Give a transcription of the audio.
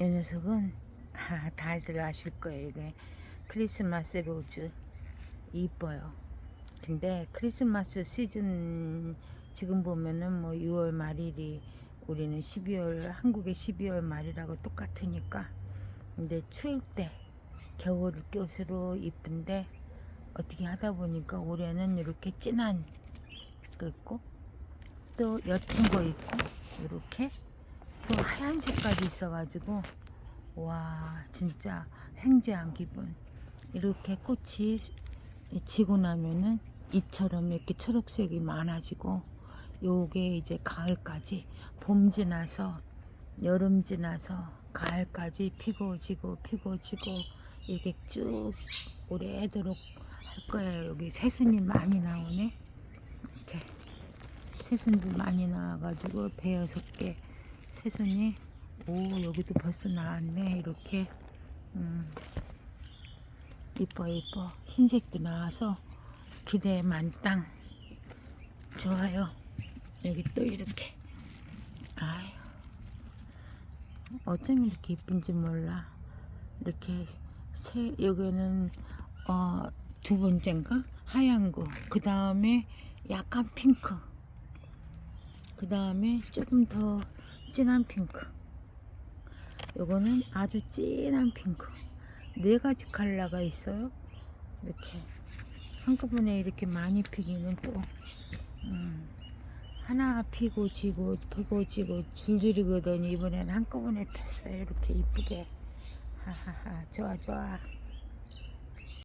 이 녀석은 아, 다들 아실 거예요. 이게 크리스마스 로즈 이뻐요. 근데 크리스마스 시즌 지금 보면은 뭐 6월 말일이 우리는 12월 한국의 12월 말이라고 똑같으니까 근데 추울 때 겨울 꽃으로 이쁜데 어떻게 하다 보니까 올해는 이렇게 진한 거 있고 또 옅은 거 있고 이렇게 또 하얀 색깔이 있어가지고 와 진짜 횡재한 기분. 이렇게 꽃이 지고 나면은 잎처럼 이렇게 초록색이 많아지고 요게 이제 가을까지 봄 지나서 여름 지나서 가을까지 피고 지고 피고 지고 이게 쭉 오래도록 할 거예요. 여기 새순이 많이 나오네. 이렇게 새순도 많이 나와가지고 대여섯 개 새순이 오 여기도 벌써 나왔네 이렇게. 음. 이뻐 이뻐. 흰색도 나와서 기대 만땅. 좋아요. 여기 또 이렇게. 아유 어쩜 이렇게 이쁜지 몰라. 이렇게 새 여기는 어, 두 번째인가? 하얀 거그 다음에 약간 핑크 그 다음에 조금 더 진한 핑크. 요거는 아주 진한 핑크. 네 가지 컬러가 있어요. 이렇게 한꺼번에 이렇게 많이 피기는 또 음, 하나 피고 지고 피고 지고 줄줄이거든요 이번엔 한꺼번에 폈어요. 이렇게 이쁘게. 하하하. 좋아 좋아